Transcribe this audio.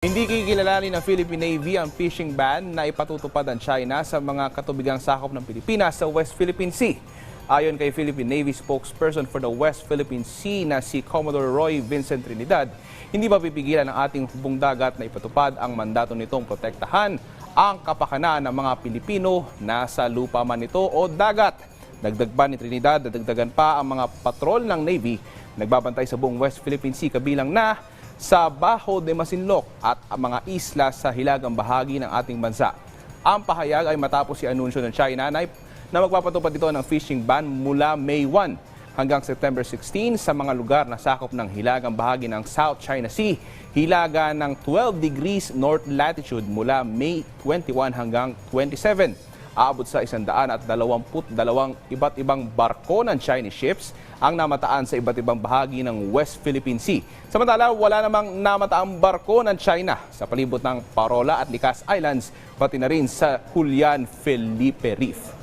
Hindi kikilalanin ng Philippine Navy ang fishing ban na ipatutupad ng China sa mga katubigang sakop ng Pilipinas sa West Philippine Sea. Ayon kay Philippine Navy spokesperson for the West Philippine Sea na si Commodore Roy Vincent Trinidad, hindi mapipigilan ng ating hubong dagat na ipatupad ang mandato nitong protektahan ang kapakanan ng mga Pilipino nasa lupa man ito o dagat. Dagdag pa ni Trinidad, dadagdagan pa ang mga patrol ng Navy nagbabantay sa buong West Philippine Sea kabilang na sa Baho de Masinloc at ang mga isla sa hilagang bahagi ng ating bansa. Ang pahayag ay matapos si anunsyo ng China na, na magpapatupad ito ng fishing ban mula May 1 hanggang September 16 sa mga lugar na sakop ng hilagang bahagi ng South China Sea, hilaga ng 12 degrees north latitude mula May 21 hanggang 27 aabot sa 122 iba't ibang barko ng Chinese ships ang namataan sa iba't ibang bahagi ng West Philippine Sea. Samantala, wala namang namataang barko ng China sa palibot ng Parola at Likas Islands, pati na rin sa Julian Felipe Reef.